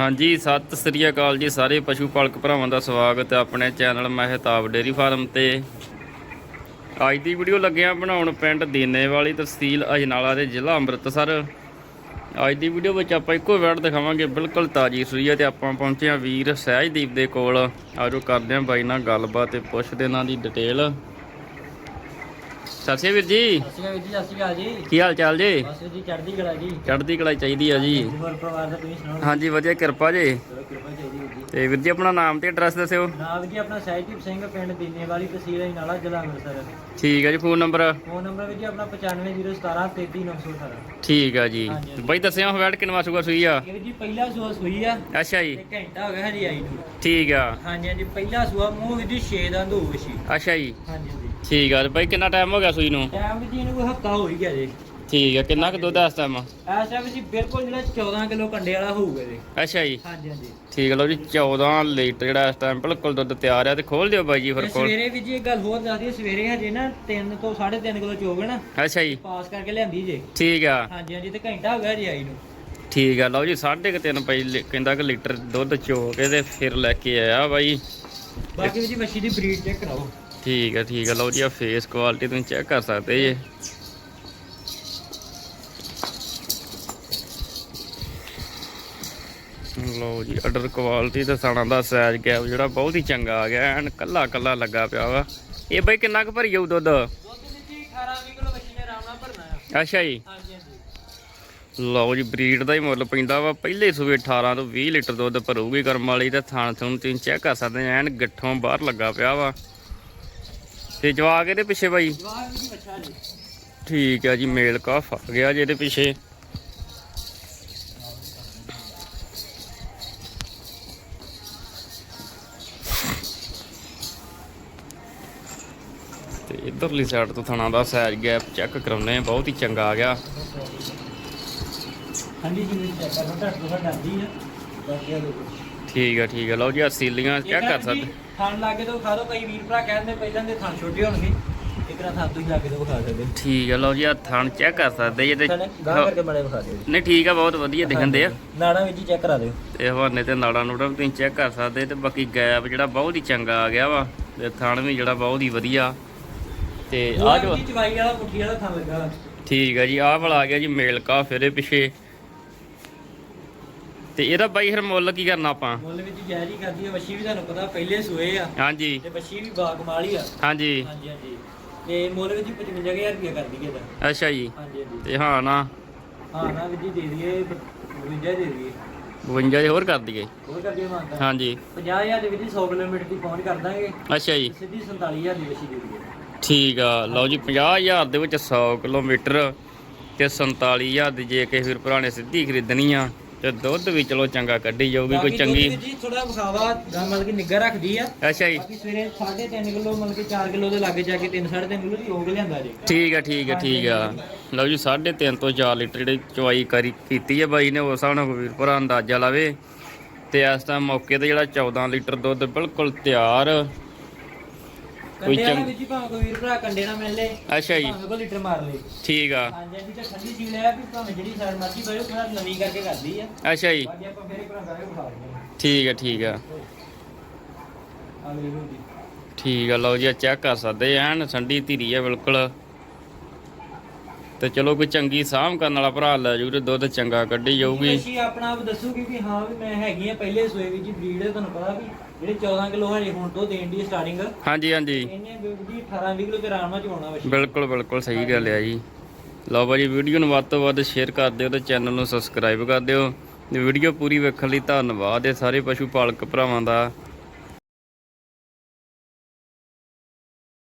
ਹਾਂਜੀ, ਸਤਿ ਸ੍ਰੀ ਅਕਾਲ ਜੀ ਸਾਰੇ ਪਸ਼ੂ ਪਾਲਕ ਭਰਾਵਾਂ ਦਾ ਸਵਾਗਤ ਹੈ ਆਪਣੇ ਚੈਨਲ ਮਹਿਤਾਬ ਡੇਰੀ ਫਾਰਮ ਤੇ। ਅੱਜ ਦੀ ਵੀਡੀਓ ਲੱਗਿਆ ਬਣਾਉਣ ਪਿੰਡ ਦੀਨੇਵਾਲੀ ਤਹਿਸੀਲ ਅਜਨਾਲਾ ਦੇ ਜ਼ਿਲ੍ਹਾ ਅੰਮ੍ਰਿਤਸਰ। ਅੱਜ ਦੀ ਵੀਡੀਓ ਵਿੱਚ ਆਪਾਂ ਇੱਕੋ ਵੈਟ ਦਿਖਾਵਾਂਗੇ, ਬਿਲਕੁਲ ਤਾਜੀ ਸੂਈ ਹੈ ਤੇ ਆਪਾਂ ਪਹੁੰਚੇ ਹਾਂ ਵੀਰ ਸਹਿਜਦੀਪ ਦੇ ਕੋਲ। ਆਜੋ ਕਰਦੇ ਹਾਂ ਬਾਈ ਨਾਲ ਗੱਲਬਾਤ ਤੇ ਪੁੱਛਦੇ ਇਹਨਾਂ ਦੀ ਡਿਟੇਲ ਸਤਿ ਸ਼੍ਰੀ ਅਕਾਲ ਵੀਰ ਜੀ। ਸਤਿ ਸ਼੍ਰੀ ਅਕਾਲ ਜੀ ਸਤਿ ਸ਼੍ਰੀ ਅਕਾਲ ਜੀ। ਕੀ ਹਾਲ ਚਾਲ ਜੀ? ਬਸ ਜੀ ਚੜ੍ਹਦੀ ਕਲਾ ਜੀ। ਚੜ੍ਹਦੀ ਕਲਾਈ ਚਾਹੀਦੀ ਆ ਜੀ। ਹੋਰ ਪਰਿਵਾਰ ਦਾ ਤੁਸੀਂ ਸੁਣਾਓ? ਹਾਂਜੀ ਵਧੀਆ ਕਿਰਪਾ ਜੀ। ਚਲੋ ਕਿਰਪਾ ਚਾਹੀਦੀ ਵੀਰ ਜੀ। ਤੇ ਵੀਰ ਜੀ ਆਪਣਾ ਨਾਮ ਤੇ ਐਡਰੈਸ ਦੱਸਿਓ। ਨਾਮ ਜੀ ਆਪਣਾ ਸਹਿਜਦੀਪ ਸਿੰਘ ਪਿੰਡ ਦੀਨੇਵਾਲੀ ਤਹਿਸੀਲ ਅਜਨਾਲਾ ਜ਼ਿਲ੍ਹਾ ਅੰਮ੍ਰਿਤਸਰ। ਠੀਕ ਹੈ ਜੀ ਫੋਨ ਨੰਬਰ? ਫੋਨ ਨੰਬਰ ਵੀ ਜੀ ਆਪਣਾ 9501 33918 ਠੀਕ ਆ ਜੀ। ਬਾਈ ਦੱਸਿਆ ਹੋਇਆ ਕਿੰਨਵਾ ਸੂਗਾ ਸੂਈ ਆ? ਇਹ ਜੀ ਪਹਿਲਾ ਸੂਆ ਸੂਈ ਆ। ਅੱਛਾ ਜੀ। ਘੰਟਾ ਹੋ ਗਿਆ ਹਰੀ ਆਈ ਨੂੰ। ਠੀਕ ਆ। ਹਾਂਜੀ ਹਾਂਜੀ ਪਹਿਲਾ ਸੂਆ ਮੂੰਹ ਵਿੱਚ 6 ਦਾ ਹੋਊ ਸੀ। ਅੱਛਾ ਜੀ। ਹਾਂਜੀ ਹਾਂਜੀ। ਠੀਕ ਆ ਤੇ ਬਾਈ ਕਿੰਨਾ ਟਾਈਮ ਹੋ ਗਿਆ ਸੂਈ ਨੂੰ? ਟਾਈਮ ਵੀ ਜੀ ਇਹਨੂੰ ਕੋਈ ਹਫਤਾ ਹੋ ਹੀ ਗਿਆ ਜੀ। ਠੀਕ ਆ ਕਿੰਨਾ ਕੁ ਦੁੱਧ ਆ ਇਸ ਟਾਈਮ ਇਸ ਟਾਈਮ ਜੀ ਬਿਲਕੁਲ ਜਿਹੜਾ 14 ਕਿਲੋ ਕੰਡੇ ਵਾਲਾ ਹੋਊਗਾ ਜੀ। ਅੱਛਾ ਜੀ। ਹਾਂਜੀ ਹਾਂਜੀ। ਠੀਕ ਲਓ ਜੀ 14 ਲੀਟਰ ਜਿਹੜਾ ਇਸ ਟਾਈਮ ਬਿਲਕੁਲ ਦੁੱਧ ਤਿਆਰ ਆ ਤੇ ਖੋਲ ਦਿਓ ਬਾਈ ਜੀ ਫਿਰ ਕੋਲ। ਸਵੇਰੇ ਵੀ ਜੀ ਇੱਕ ਗੱਲ ਹੋਰ ਦੱਸਦੀ ਸਵੇਰੇ ਹਜੇ ਨਾ 3 ਤੋਂ 3.5 ਕਿਲੋ ਚੋਗ ਨਾ ਅੱਛਾ ਜੀ। ਪਾਸ ਕਰਕੇ ਲਿਆਂਦੀ ਜੇ। ਠੀਕ ਆ। ਹਾਂਜੀ ਹਾਂਜੀ ਤੇ ਘੰਟਾ ਹੋ ਗਿਆ ਜੀ ਆਈ ਨੂੰ। ਠੀਕ ਆ ਲਓ ਜੀ 3.5 ਪਈ ਕਹਿੰਦਾ ਕਿ ਲੀਟਰ ਦੁੱਧ ਚੋ ਕੇ ਤੇ ਫਿਰ ਲੈ ਕੇ ਆਇਆ ਬਾਈ। ਬਾਕੀ ਵੀ ਜੀ ਮੱਛੀ ਦੀ ਬਰੀਡ ਚੈੱਕ ਕਰਾਓ। ਠੀਕ ਆ ਠੀਕ ਆ। ਲਓ ਜੀ ਆ ਫੇਸ ਕੁਆਲਿਟੀ ਤੁਸੀਂ ਚੈੱਕ ਕਰ ਸਕਦੇ ਜੇ। ਲਓ ਜੀ ਆਰਡਰ ਕੁਆਲਿਟੀ ਤੇ ਸਾਣਾ ਦਾ ਸਾਈਜ਼ ਗੈਪ ਜਿਹੜਾ ਬਹੁਤ ਹੀ ਚੰਗਾ ਆ ਗਿਆ ਐਨ ਕੱਲਾ ਕੱਲਾ ਲੱਗਾ ਪਿਆ ਵਾ। ਇਹ ਬਈ ਕਿੰਨਾ ਕੁ ਭਰੀ ਜਾਊ ਦੁੱਧ? ਦੁੱਧ ਜੀ 18 20 ਕਿਲੋ ਮੱਛੀ ਨੇ ਆਰਾਮ ਨਾਲ ਭਰਨਾ ਆ। ਅੱਛਾ ਜੀ। ਲਓ ਜੀ ਬਰੀਡ ਦਾ ਹੀ ਮੁੱਲ ਪੈਂਦਾ ਵਾ। ਪਹਿਲੇ ਸੂਏ 18 ਤੋਂ 20 ਲੀਟਰ ਦੁੱਧ ਭਰੂਗੀ ਕਰਮ ਵਾਲੀ ਤੇ ਥਾਣ ਥੁਣ ਤੁਸੀਂ ਚੈੱਕ ਕਰ ਸਕਦੇ ਐਨ ਗਿੱਠੋਂ ਬਾਹਰ ਲੱਗਾ ਪਿਆ ਵਾ। ਤੇ ਜਵਾਕ ਇਹਦੇ ਪਿੱਛੇ ਬਾਈ? ਵੀ ਜੀ। ਠੀਕ ਹੈ ਜੀ ਮੇਲ ਕਾਫ ਆ ਗਿਆ ਜੀ ਇਹਦੇ ਪਿੱਛੇ। ਤੇ ਇਧਰਲੀ ਸਾਈਡ ਤੋਂ ਥਣਾ ਦਾ ਸਾਈਜ਼ ਗੈਪ ਚੈੱਕ ਕਰਾਉਨੇ ਆ ਬਹੁਤ ਹੀ ਚੰਗਾ ਆ ਗਿਆ। ਹਾਂਜੀ ਜੀ ਚੈੱਕ ਕਰੋ ਤੁਹਾਡੇ ਤੋਂ ਡਰਦੀ ਆ। ਬਾਕੀ ਆ ਦੇਖੋ। ਠੀਕ ਹੈ ਠੀਕ ਹੈ ਲਓ ਜੀ ਆ ਸੀਲੀਆਂ ਚੈੱਕ ਕਰ ਸਕਦੇ। ਥਣ ਲਾਗੇ ਤੋਂ ਖਾ ਦੋ ਕਈ ਵੀਰ ਭਰਾ ਕਹਿੰਦੇ ਪਹਿਲਾਂ ਦੇ ਥਣ ਛੋਟੇ ਹੋਣਗੇ। ਇੱਕ ਨਾ ਥਣ ਤੁਸੀਂ ਲਾਗੇ ਤੋਂ ਵਿਖਾ ਸਕਦੇ। ਠੀਕ ਹੈ ਲਓ ਜੀ ਆ ਥਣ ਚੈੱਕ ਕਰ ਸਕਦੇ ਜੀ ਥਣ ਗਾਹ ਕਰਕੇ ਮਾੜੇ ਵਿਖਾ ਦਿਓ। ਨਹੀਂ ਠੀਕ ਆ ਬਹੁਤ ਵਧੀਆ ਦਿਖਣਦੇ ਆ। ਨਾੜਾਂ ਵਿੱਚ ਹੀ ਚੈੱਕ ਕਰਾ ਦਿਓ। ਤੇ ਹਵਾਨੇ ਤੇ ਨਾੜਾ ਨੂੜਾ ਵੀ ਤੁਸੀਂ ਚੈੱਕ ਕਰ ਸਕਦੇ ਤੇ ਬਾਕੀ ਗੈਪ ਜਿਹੜਾ ਬਹੁਤ ਹੀ ਚੰਗਾ ਆ ਗਿਆ ਵਾ ਤੇ ਥਣ ਵੀ ਜਿਹੜਾ ਬਹੁਤ ਹੀ ਵਧੀਆ। ਤੇ ਆ ਆ ਜੋ ਜੀ ਚਵਾਈ ਵਾਲਾ ਪੁੱਠੀ ਵਾਲਾ ਥਣ ਲੱਗਾ ਵਾ। ਠੀਕ ਹੈ ਜੀ ਆਹ ਵਾਲਾ ਆ ਗਿਆ ਜੀ ਮੇਲ ਕਾ ਫਿਰੇ ਪਿਛੇ। ਤੇ ਇਹਦਾ ਬਾਈ ਫਿਰ ਮੁੱਲ ਕੀ ਕਰਨਾ ਆਪਾਂ? ਮੁੱਲ ਵਿੱਚ ਜਾਇਜ਼ ਹੀ ਕਰਦੀ ਹੈ ਬੱਚੀ ਵੀ ਤੁਹਾਨੂੰ ਪਤਾ ਪਹਿਲੇ ਸੂਏ ਆ। ਹਾਂਜੀ। ਤੇ ਬੱਚੀ ਵੀ ਬਾਗਮਾਲ ਹੀ ਆ। ਹਾਂਜੀ। ਹਾਂਜੀ ਹਾਂਜੀ। ਤੇ ਮੁੱਲ ਵਿੱਚ 55000 ਰੁਪਏ ਕਰਦੀ ਹੈ ਇਹਦਾ। ਅੱਛਾ ਜੀ। ਹਾਂਜੀ ਹਾਂਜੀ। ਤੇ ਹਾਂ ਨਾ। ਹਾਂ ਨਾ ਵੀ ਜੀ ਦੇ ਦਈਏ 52 ਦੇ ਦਈਏ। 52 ਜੇ ਹੋਰ ਕਰ ਦਈਏ। ਹੋਰ ਕਰ ਦਈਏ ਮੰਨਦਾ ਹਾਂਜੀ। 50000 ਦੇ ਵਿੱਚ ਹੀ 100 ਕਿਲੋਮੀਟਰ ਦੀ ਪਹੁੰਚ ਕਰ ਦਾਂਗੇ। ਅੱਛਾ ਜੀ। ਸਿੱਧੀ 47000 ਦੀ ਬੱਚੀ ਦੇ ਦਈਏ। ਠੀਕ ਆ। ਲਓ ਜੀ 50000 ਦੇ ਵਿੱਚ 100 ਕਿਲੋਮੀਟਰ ਤੇ 47000 ਦੀ ਜੇ ਕਿਸੇ ਵੀਰ ਭਰਾ ਨੇ ਸਿੱਧੀ ਖਰੀਦਣੀ ਆ। ਤੇ ਦੁੱਧ ਵੀ ਚਲੋ ਚੰਗਾ ਕੱਢੀ ਜਾਊਗੀ ਕੋਈ ਚੰਗੀ ਜੀ ਥੋੜਾ ਵਿਖਾਵਾ ਮਤਲਬ ਕਿ ਨਿੱਘਾ ਰੱਖਦੀ ਆ। ਅੱਛਾ ਜੀ। ਬਾਕੀ ਸਵੇਰੇ 3.5 ਕਿਲੋ ਮਤਲਬ ਕਿ 4 ਕਿਲੋ ਦੇ ਲਾਗੇ ਜਾ ਕੇ 3 3.5 ਕਿਲੋ ਦੀ ਹੋਗ ਲਿਆਂਦਾ ਜੀ। ਠੀਕ ਆ ਠੀਕ ਆ ਠੀਕ ਆ। ਲਓ ਜੀ 3.5 ਤੋਂ 4 ਲੀਟਰ ਜਿਹੜੀ ਚਵਾਈ ਕਰੀ ਕੀਤੀ ਹੈ ਬਾਈ ਨੇ ਉਸ ਹਿਸਾਬ ਨਾਲ ਵੀਰ ਭਰਾ ਅੰਦਾਜ਼ਾ ਲਾਵੇ। ਤੇ ਇਸ ਟਾਈਮ ਮੌਕੇ ਤੇ ਜਿਹੜਾ 14 ਲੀਟਰ ਦੁੱਧ ਬਿਲਕੁਲ ਤਿਆਰ। ਕੋਈ ਚੰਗ- ਵਿੱਚ ਭਾਵੇਂ ਕੋਈ ਵੀਰ ਭਰਾ ਕੰਡੇ ਨਾਲ ਮਿਲ ਲੇ ਅੱਛਾ ਜੀ। ਭਾਵੇਂ ਲੀਟਰ ਮਾਰ ਲੇ। ਠੀਕ ਆ। ਹਾਂਜੀ ਹਾਂਜੀ ਤੇ ਠੰਡੀ ਸੀ ਲਿਆ ਵੀ ਭਾਵੇਂ ਜਿਹੜੀ ਸਾਈਡ ਮਰਜ਼ੀ ਬੈਠੋ ਥੋੜਾ ਨਵੀਂ ਕਰਕੇ ਕਰਦੀ ਆ ਅੱਛਾ ਜੀ। ਬਾਕੀ ਆਪਾਂ ਫੇਰ ਠੀਕ ਆ ਠੀਕ ਆ। ਆ ਅਗਲੀ ਨੂੰ ਦੀ ਠੀਕ ਆ ਲਓ ਜੀ ਚੈੱਕ ਕਰ ਸਕਦੇ ਐਨ ਠੰਡੀ ਧੀਰੀ ਆ ਬਿਲਕੁਲ। ਤੇ ਚਲੋ ਕੋਈ ਚੰਗੀ ਸਾਂਭ ਕਰਨ ਵਾਲਾ ਭਰਾ ਲੈ ਜੂ ਤੇ ਦੁੱਧ ਚੰਗਾ ਕੱਢੀ ਜਾਊਗੀ। ਅਸੀਂ ਆਪਣਾ ਆਪ ਦੱਸੂਗੀ ਕਿ ਹਾਂ ਵੀ ਮੈਂ ਹੈਗੀ ਆ ਪਹਿਲੇ ਸੋਏ ਵਿੱਚ ਬਰੀਡ ਹੈ ਤੁਹਾਨੂੰ ਪਤਾ ਵੀ। ਜਿਹੜੇ 14 ਕਿਲੋ ਹਜੇ ਹੁਣ ਤੋਂ ਦੇਣ ਦੀ ਸਟਾਰਟਿੰਗ ਹਾਂਜੀ ਹਾਂਜੀ। ਇਹਨੇ ਬੇਬੀ 18 20 ਕਿਲੋ ਤੇ ਆਰਾਮ ਨਾਲ ਚਵਾਉਣਾ ਵਸ਼ੀ ਬਿਲਕੁਲ ਬਿਲਕੁਲ ਸਹੀ ਗੱਲ ਆ ਜੀ। ਲਓ ਬਾਜੀ ਵੀਡੀਓ ਨੂੰ ਵੱਧ ਤੋਂ ਵੱਧ ਸ਼ੇਅਰ ਕਰ ਦਿਓ ਤੇ ਚੈਨਲ ਨੂੰ ਸਬਸਕ੍ਰਾਈਬ ਕਰ ਦਿਓ। ਵੀਡੀਓ ਪੂਰੀ ਵੇਖਣ ਲਈ ਧੰਨਵਾਦ ਇਹ ਸਾਰੇ ਪਸ਼ੂ ਪਾਲਕ ਭਰਾਵਾਂ ਦਾ।